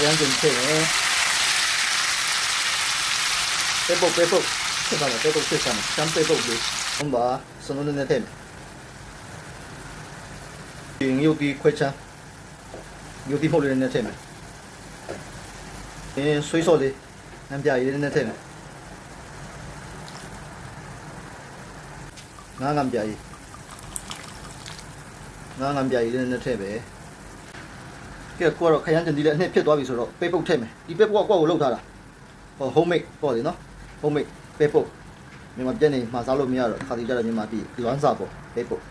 ခရမ်းကျင်ထည့်မယ်ပဲပုတ်ပဲပုတ်ဆက်ပါမယ်ပဲပုတ်ဆက်ပါမယ်စမ်းပဲပုတ်လေးဟုတ်ပါစနုံးနဲ့ထည့်မယ်ဒီရုပ်ဒီခွဲချမ်းရုပ်ဒီမှုလေးနဲ့ထည့်မယ်အင်းဆွေးစော်လေးနမ်းပြရည်လေးနဲ့ထည့်မယ်ငါးငံပြရည်ငါးငံပြရည်လေးနဲ့ထည့်ပဲ ကဲကိုကတော့ခရမ်းကျင်ဒီလည်းအနှစ်ဖြစ်သွားပြီဆိုတော့ပေပုတ်ထည့်မယ်ဒီပေပုတ်ကကိုယ့်ကိုလှုပ်ထားတာဟော homemade ပေါ့လေနော် homemade ပေပုတ်မြန်မာပြက်နေမှာစားလို့မရတော့ခါတီကြတော့မြန်မာပြည်လွမ်းစာပေါ့ပေပုတ်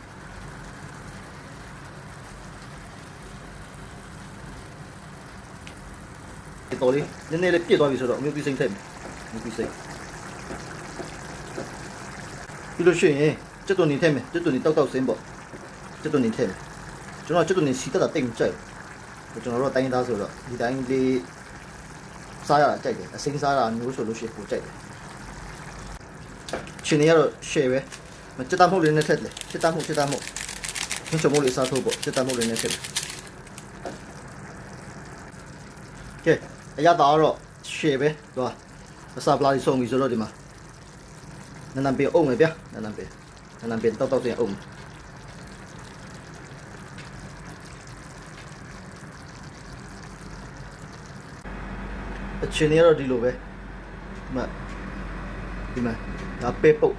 ဒီတော်လေးနည်းနည်းလေးပြစ်သွားပြီဆိုတော့အမျိုးပြီးစိမ့်ထည့်မယ်အမျိုးပြီးစိမ့်ပြီးလို့ရှိရင်ကျွတ်တုန်နေထည့်မယ်ကျွတ်တုန်နေတောက်တောက်စင်းပေါ့ကျွတ်တုန်နေထည့်မယ်ကျွန်တော်ကကျွတ်တုန်နေစီတက်တာတိတ်မကြိုက်ဘူး ကျွန်တော်တို့တိုင်းသားဆိုတော့ဒီတိုင်းလေးစားရတာကြိုက်တယ်အစိမ်းစားတာမျိုးဆိုလို့ရှိရင်ပိုကြိုက်တယ်ရှင်နေရတော့ share ပဲမစက်တမှုလေးနဲ့ထက်တယ်စက်တမှုစက်တမှုဟင်းချုံမိုးလေးစားထိုးပေါ့စက်တမှုလေးနဲ့ထက်တယ်ကဲအရသာတော့ share ပဲသူကအစာပလာကြီးဆုံးပြီဆိုတော့ဒီမှာနန်းနန်းပေးအောင်မယ်ဗျာနန်းနန်းပေးနန်းနန်းပေးတောက်တောက်စင်အောင် အချင်းတွေကတော့ဒီလိုပဲဒီမှာဒီမှာဒါပေပုတ်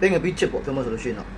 ပင်ငပိချစ်ပေါ့ပြောမှဆိုလို့ရှိရင်တော့